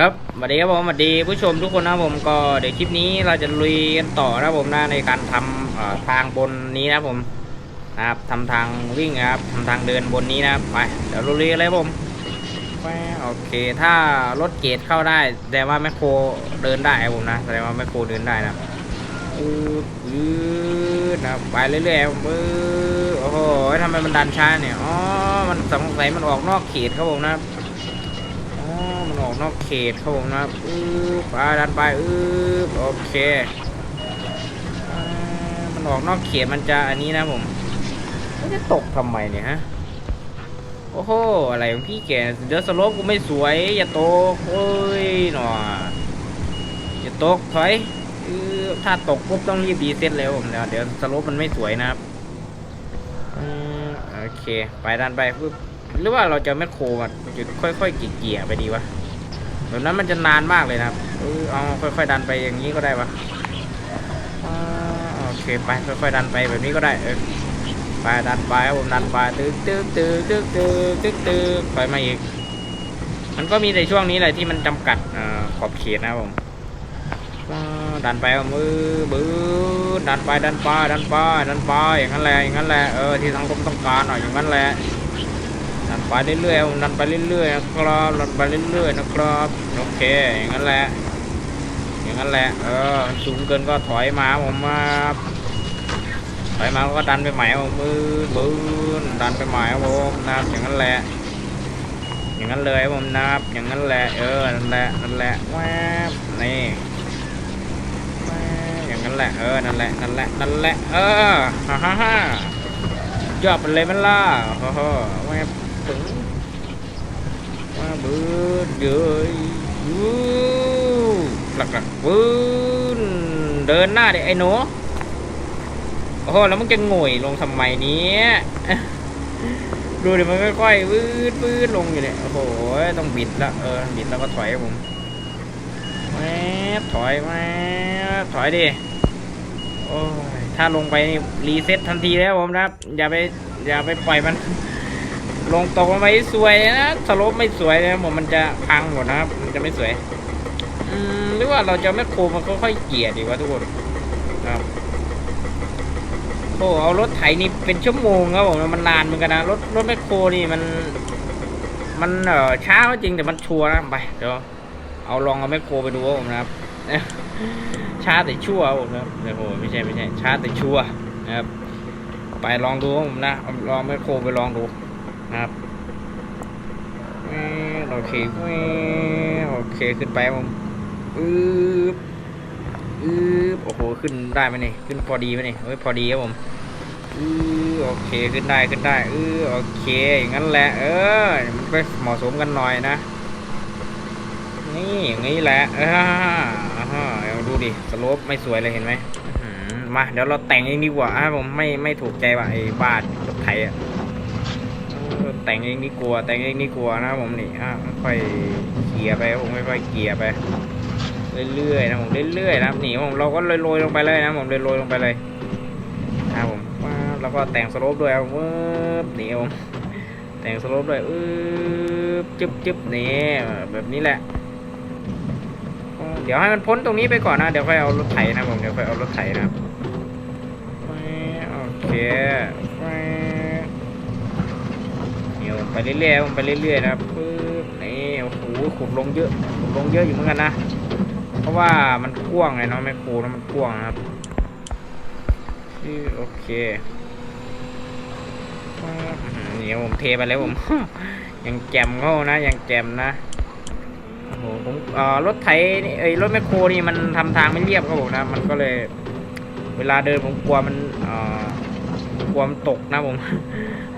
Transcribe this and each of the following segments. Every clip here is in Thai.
ครับสวัสดีครับผมสวัสดีผู้ชมทุกคนนะผมก็เดี๋ยวคลิปนี้เราจะลุยกันต่อนะผมนะในการทำเอ่อทางบนนี้นะผมนะครับทำทางวิ่งนะครับทำทางเดินบนนี้นะไปเดี๋ยวลุยกันเลยครับผมโอเค ถ้ารถเกตเข้าได้แสดงว่าแมคโครเดินได้ผมนะแสดงว่าแมคโครเดินได้นะอืดอืดนะไปเรื่อยๆครับอืดโอ้โหทำไมมันดันช้าเนี่ยอ๋อมันสงสัยมันออกนอกเขตครับผมนะครับ ออกนอกเขตครับผมนะครับอือไปดันไปอือโอเคมันออกนอกเขตมันจะอันนี้นะผมมันจะตกทำไมเนี่ยฮะโอ้โหอะไรของพี่แกเดี๋ยวสโลปกูไม่สวย อย่าตกเอ้ยหนออย่าตกถอยอถ้าตกปุ๊บต้องรีบดีเซ็ตเลยครับผมเดี๋ยวเดี๋ยวสโลปมันไม่สวยนะครับอืมโอเค ไปดันไปปุ๊บหรือว่าเราจะแมคโครมาจุดค่อยๆเกี่ยๆไปดีวะ แบบนั้นมันจะนานมากเลยนะครับเออเอาค่อยๆดันไปอย่างนี้ก็ได้วะโอเคไปค่อยๆดันไปแบบนี้ก็ได้เออไปดันไปผมดันไปตึ๊กตึ๊กตึ๊กตึ๊กตึ๊กตึ๊กตึ๊กไปมาอีก มันก็มีในช่วงนี้แหละที่มันจำกัดอขอบเขตนะผมดันไปเอามือบือดันไปดันไปดันไปดันไปอย่างนั้นแหละอย่างนั้นแหละเออที่สังคมต้องการหน่อยอย่างนั้นแหละ ไปเรื่อยๆผมดันไปเรื่อยๆนะครับดันไปเรื่อยๆนะครับโอเคอย่างนั้นแหละ อย่างนั้นแหละเออสูงเกินก็ถอยมาผมมาถอยมาก็ดันไปใหม่ผมมือบืนดันไปใหม่ครับผมนะอย่างนั้นแหละ อย่างนั้นเลยผมนะครับอย่างนั้นแหละเออนั่นแหละนั่นแหละแวบนี่แวอย่างนั้นแหละเออนั่นแหละนั่นแหละนั่นแหละเออฮ่าฮ่าฮ่ายอดไปเลยมันล่ะโอ้โหแวบ ถึงว่าบืนเยยยูหลักหลักๆบืนเดินหน้าเด็ไอ้หนูโอ้โหแล้วมันจะง่ยลงทำไมเนี้ยดูเดิมันค่อยๆวืดวืดลงอยู่เนี่ยโอ้โหต้องบิดล้วเออบิดแล้วก็ถอยผมแม่ถอยแม่ถอยดิโอ้ยถ้าลงไปนี่รีเซ็ตทันทีแล้วผมนะครับ อย่าไปอย่าไปปล่อยมัน ลงตกลงไปสวยนะสโลปไม่สวยนะผมมันจะพังหมดนะครับ มันจะไม่สวย อืมหรือว่าเราจะไม่โครมันค่อยๆเกลี่ยดีวะทุกคนครับโอ้เอารถไถนี่เป็นชั่วโมงครับผมมันนานเหมือนกันนะรถรถแมคโครนี่มัน มันเออช้าก็จริงแต่มันชัวร์นะไปเดี๋ยวเอาลองเอาแมคโครไปดูครับผมนะครับช้าแต่ชั่วครับผมนะครับโอ้โหไม่ใช่ไม่ใช่ช้าแต่ชัวร์นะครับไปลองดูครับผมนะเอาลองแมคโครไปลองดู นะครับโอเคโอเคขึ้นไปผมอืบอืบโอ้โหขึ้นได้ไหมนี่ขึ้นพอดีไหมนี่เฮ้ยพอดีครับผมอือโอเคขึ้นได้ขึ้นได้อือโอเคอย่างนั้นแหละเออมันไปเหมาะสมกันหน่อยนะนี่อย่างนี้แหละเอออ่าเอาดูดิสโลปไม่สวยเลยเห็นไหมมาเดี๋ยวเราแต่งเองดีกว่าผมไม่ไม่ถูกใจว่ะไอ้บ้านรถไถอะ แต่งเองนี่กลัว แต่งเองนี่กลัวนะผมนี่อะค่อยเกลี่ยไปครับผมค่อยเกลี่ยไปเรื่อยๆนะผมเรื่อยๆนะครับนี่ผมเราก็โรยๆลงไปเลยนะผมโรยๆลงไปเลยนะผมว้าแล้วก็แต่งสโลปด้วยครับวืบนี่ครับผมแต่งสโลปด้วยอืบจึ๊บจึ๊บนี่แบบนี้แหละเดี๋ยวให้มันพ้นตรงนี้ไปก่อนนะเดี๋ยวค่อยเอารถไถนะผมเดี๋ยวค่อยเอารถไถนะครับโอเค เดี๋ยว ไปเรื่อยๆผมไปเรื่อยๆนะครับปึ๊บนี่โอ้โหขุดลงเยอะขุดลงเยอะอยู่เหมือนกันนะ เพราะว่ามันกว้างไงเนาะแม่โคแล้วมันกว้างนะครับโอเคปึ๊บอื้อหือนี่ผมเทไปแล้วผม ยังแจมเขานะ ยังแจมนะโอ้โหผมรถไถนี่เอ้ยรถแมคโครนี่มันทำทางไม่เรียบครับผมนะ มันก็เลย เวลาเดินผมกลัวมันอ่อกลัวมันตกนะผม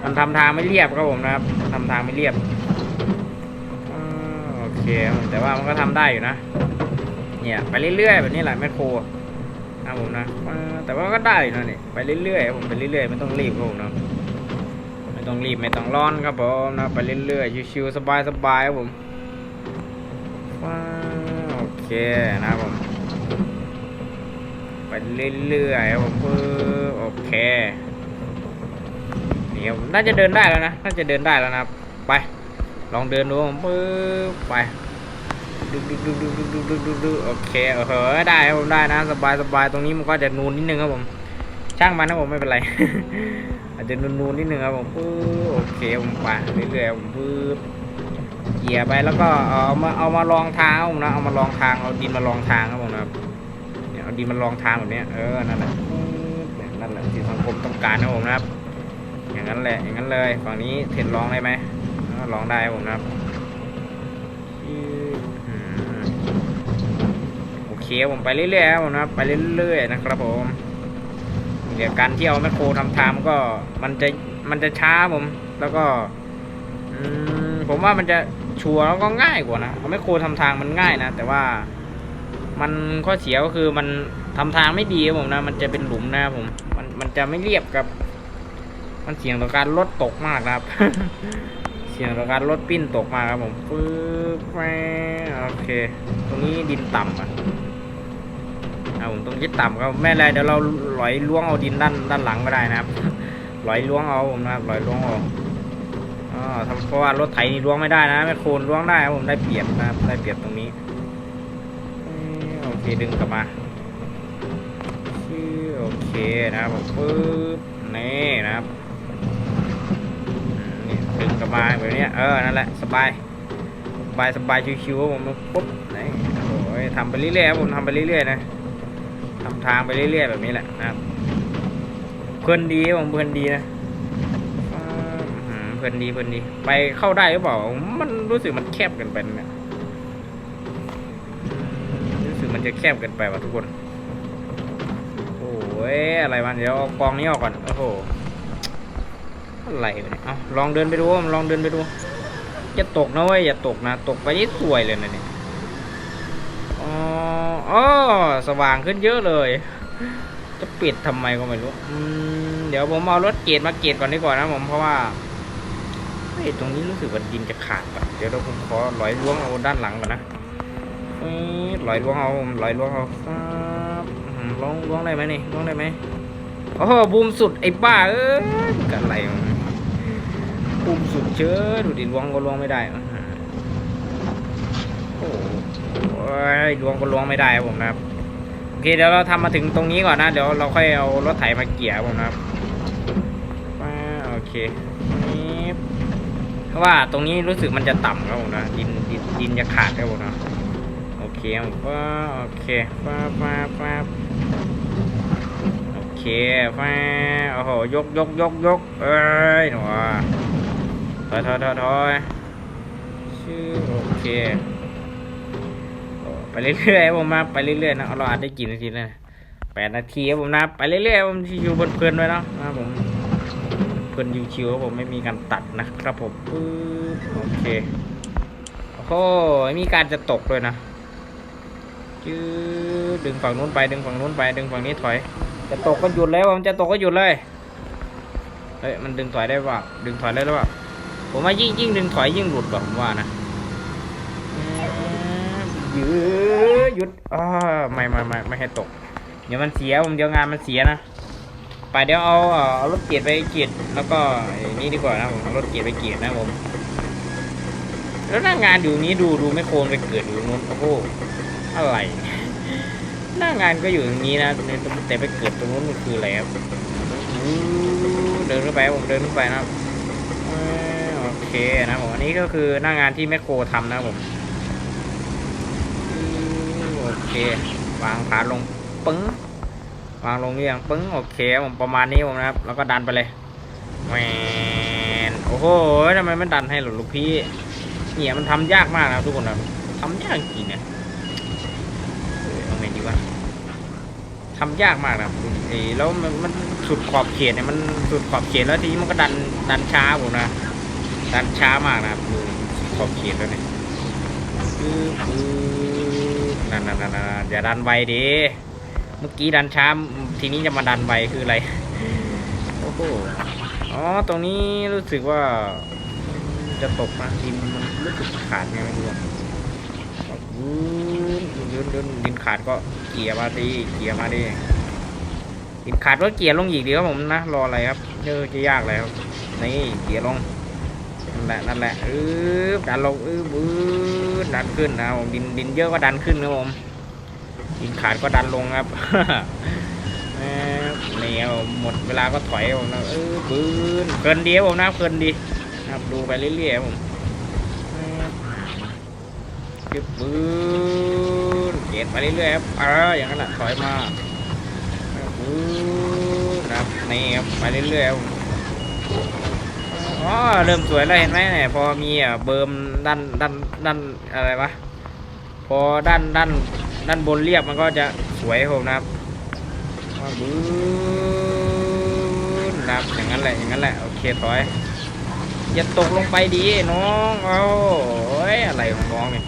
มันทำทางไม่เรียบครับผมนะครับทำทางไม่เรียบโอเคแต่ว่ามันก็ทำได้อยู่นะ เนี่ยไปเรื่อยๆแบบนี้แหละแมคโครนะผมนะแต่ว่าก็ได้อยู่นะนี่ไปเรื่อยๆผมไปเรื่อยๆไม่ต้องรีบครับผมนะไม่ต้องรีบไม่ต้องร้อนครับผมนะไปเรื่อยๆชิวๆสบายๆครับผมโอเคนะครับผมไปเรื่อยๆครับผมโอเค นี่ครับน่าจะเดินได้แล้วนะ น่าจะเดินได้แล้วนะ ไป ลองเดินดูผมปึ๊บไปดึงดึงดึงดึงดึงดึงดึงดึงดึงโอเคเออเหอะได้ครับผมได้นะ สบายสบายตรงนี้มันก็จะนูนนิดนึงครับผม ช่างมันนะผมไม่เป็นไร อาจจะนูนๆนิดนึงครับผมปึ๊บโอเคผมไปเรื่อยๆผมปึ๊บเกี่ยไปแล้วก็เอามาเอามาลองทางผมนะ เอามาลองทางเอาดินมาลองทางครับผมนะเนี่ยเอาดินมาลองทางแบบนี้เออนั่นแหละนั่นแหละที่สังคมต้องการนะผมนะครับ อย่างนั้นแหละอย่างนั้นเลยฝั่งนี้เทรนลองได้ไหมอ่าลองได้ผมนะครับโอเคผมไปเรื่อยๆครับผมนะครับไปเรื่อยๆนะครับผมเดี๋ยวการที่เอาแมคโครทำทางมันก็มันจะมันจะช้าผม แล้วก็ผมว่ามันจะชัวร์แล้วก็ง่ายกว่านะเอาแมคโครทำทางมันง่ายนะ แต่ว่ามันข้อเสียก็คือมันทำทางไม่ดีครับผมนะ มันจะเป็นหลุมนะครับผม มันมันจะไม่เรียบกับ มันเสี่ยงต่อการรถตกมากนะครับ เสี่ยงต่อการรถปิ้นตกมากครับผมปึ๊บแม่โอเค ตรงนี้ดินต่ำอะเอาผมต้องยึดต่ำครับไม่ไรเดี๋ยวเราลอยล้วงเอาดินด้านด้านหลังก็ได้นะครับลอยล้วงเอาผมนะครับลอยล้วงเอาอ๋อทำเพราะว่ารถไถนี่ล้วงไม่ได้นะไม่โคนล้วงได้ครับผมได้เปรียบนะครับได้เปรียบตรงนี้โอเคดึงกลับมาโอเคนะครับผมปึ๊บนี่นะครับ ดึงกลับมาแบบนี้เออนั่นแหละสบายสบายสบายชิวๆครับผมปุ๊บนี่โอ้ยทำไปเรื่อยๆผมทำไปเรื่อยๆนะทำทางไปเรื่อยๆแบบนี้แหละนะครับเพลินดีผมเพลินดีนะอ่าอืมเพลินดีเพลินดี ไปเข้าได้หรือเปล่า มันรู้สึกมันแคบเกันไปนะเนี่ยรู้สึกมันจะแคบเกินไปว่ะทุกคนโอ้ยอะไรมันเดี๋ยวเอากองนี้ออกก่อนโอ้โห อะไรวะเนี่ยเอาลองเดินไปดูลองเดินไปดูอย่าตกนะเว้ยอย่าตกนะ ตกไปนี่สวยเลยนะเนี่ยอ๋ออ๋อสว่างขึ้นเยอะเลย จะปิดทำไมก็ไม่รู้อืมเดี๋ยวผมเอารถเกตมาเกตก่อนดีกว่านะผมเพราะว่าเฮ้ยตรงนี้รู้สึกว่าดินจะขาดป่ะเดี๋ยวเราผมขอลอยล้วงเอาด้านหลังก่อนนะลอยล้วงเอาลอยล้วงเอาครับอืมล้วงล้วงได้ไหมนี่ล้วงได้ไหมโอ้โหบูมสุดไอ้บ้าเอ้ยกันอะไร วะบูมสุดเชอดูดิล้วงก็ล้วงไม่ได้โอ้โหโอ้ยล้วงก็ล้วงไม่ได้ผมนะครับโอเคเดี๋ยวเราทำมาถึงตรงนี้ก่อนนะเดี๋ยวเราค่อยเอารถไถมาเกี่ยผมนะครับโอเคนี่เพราะว่าตรงนี้รู้สึกมันจะต่ำครับผมนะดินดินดินจะขาดครับผมนะโอเคป้าโอเคฟ้าฟ้าฟ้าโอเคฟ้าโอ้โหยกยกยกยกเอ้ยหนู ถอยถอยถอยถอยชื่อโอเคไปเรื่อยๆผมมาไปเรื่อยๆนะเอาเราอัดได้กี่นาทีนะแปดนาทีครับผมนะไปเรื่อยๆผมชิวๆเพลินๆไว้เนาะนะผมเพลินชิวๆครับผมไม่มีการตัดนะครับผมปึ๊บโอเคโอ้โหมีการจะตกด้วยนะจื้อดึงฝั่งนู้นไปดึงฝั่งนู้นไปดึงฝั่งนี้ถอย จะตกก็หยุดเลยผมจะตกก็หยุดเลยเฮ้ยมันดึงถอยได้ป่ะดึงถอยได้หรือเปล่า ผมว่ายิ่งยิ่งดึงถอยยิ่งหลุดกว่าผมว่านะหยุดหยุดอ่าไม่ไม่ไม่ไม่ให้ตก เดี๋ยวมันเสียผมเดี๋ยวงานมันเสียนะไปเดี๋ยวเอาเออเอารถเกียร์ไปเกียร์แล้วก็นี่ดีกว่านะผมเอารถเกียร์ไปเกียร์นะผมแล้วหน้างานอยู่นี้ดูดูไม่โครนไปเกิดอยู่นู้นโอ้โหอะไรหน้างานก็อยู่ตรงนี้นะแต่ไปเกิดตรงนู้นมันคืออะไรครับเดินขึ้นไปผมเดินขึ้นไปนะครับ เคนะผมอันนี้ก็คือหน้างานที่แมคโครทำนะผมโอเค วางขาลงปึ้ง วางลงเรียงปึ้งโอเคผมประมาณนี้ผมนะครับ แล้วก็ดันไปเลยแหวนโอ้โหทำไมมันดันให้หรอลูกพี่เนี่ยมันทำยากมากนะทุกคนนะทำยากจริงเนี่ยเอเอาไงดีวะทำยากมากนะไอ้แล้วมันมันสุดขอบเขตเนี่ยมันสุดขอบเขตแล้วทีนี้มันก็ดันดันช้าผมนะ ดันช้ามากนะครับดูสุดขอบเขตแล้วเนี่ยนั่นนั่นนั่นอย่าดันไวดิเมื่อกี้ดันช้าทีนี้จะมาดันไวคืออะไรโอ้โหอ๋อตรงนี้รู้สึกว่าจะตกนะดินมันรู้สึกขาดไงไม่รู้อะยืนยืนดินขาดก็เกี่ยมาดีเกี่ยมาดีดินขาดก็เกี่ยลงอีกดีครับผมนะรออะไรครับเออจะยากเลยครับนี่เกี่ยลง แหละนั่นแหละอืบดันลงอืบอืบดันขึ้นนะผมดินดินเยอะก็ดันขึ้นนะผมดินขาดก็ดันลงครับนี่ครับหมดเวลาก็ถอยครับผมนะเออปืนเพลินดีครับผมนะเพลินดีนะครับดูไปเรื่อยๆครับผมเอ้ยจึบปืนเกียดไปเรื่อยๆครับเอออย่างนั้นแหละถอยมาปืนนะครับนี่ครับไปเรื่อยๆครับผม อ๋อเริ่มสวยแล้วเห็นไหมเนี่ยพอมีอะเบิร์มด้านด้านด้านอะไรวะพอด้านด้านด้านบนเรียบมันก็จะสวยผมนะครับมาบูนนะครับอย่างนั้นแหละอย่างนั้นแหละโอเคถอยอย่าตกลงไปดีน้องเอาโอ้ยอะไรของน้องเนี่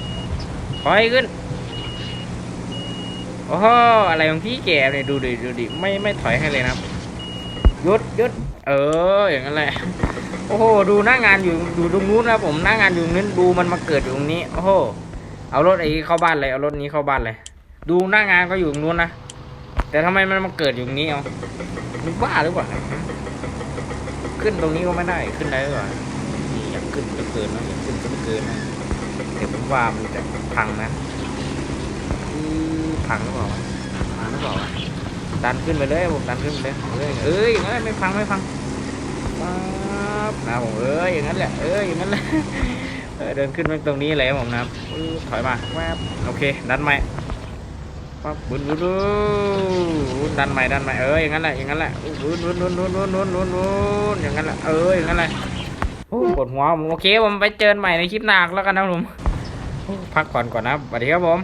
ถอยขึ้นโอ้โหอะไรของพี่แกเนี่ยดูดิดูดิไม่ไม่ถอยให้เลยนะครับหยุดหยุด เออ อย่างนั้นแหละ โอ้โห ดูหน้างานอยู่อยู่ตรงนู้นนะผมหน้างานอยู่นู้นดูมันมาเกิดอยู่ตรงนี้ โอ้โห เอารถไอ้เข้าบ้านเลย เอารถนี้เข้าบ้านเลย ดูหน้างานก็อยู่ตรงนู้นนะ แต่ทำไมมันมาเกิดอยู่ตรงนี้เอามึงบ้าหรือเปล่า ขึ้นตรงนี้ก็ไม่ได้ ขึ้นได้หรือเปล่านี่อยากขึ้นก็เกินนะอยากขึ้นก็เกินนะเดี๋ยวผมว่ามันจะพังนะพังหรือเปล่าพังหรือเปล่าดันขึ้นไปเลยผมดันขึ้นไปเลยเอ้ยเอ้ยไม่พังไม่พัง ป๊บนะผมเอ้ยอย่างนั้นแหละเอ้ยอย่างนั้นแหละเดินขึ้นไปตรงนี้เลยผมนะถอยมาแวบโอเคดันใหม่ปั๊บบุนบุนบุนดันใหม่ดันใหม่เอออย่างนั้นแหละอย่างนั้นแหละบุนบุนบุนบุนบุนบุนบุนบุนอย่างนั้นแหละเอออย่างนั้นแหละปวดหัวผมโอเคผมไปเจอใหม่ในคลิปหน้าแล้วกันนะผมพักผ่อนก่อนนะสวัสดีครับผม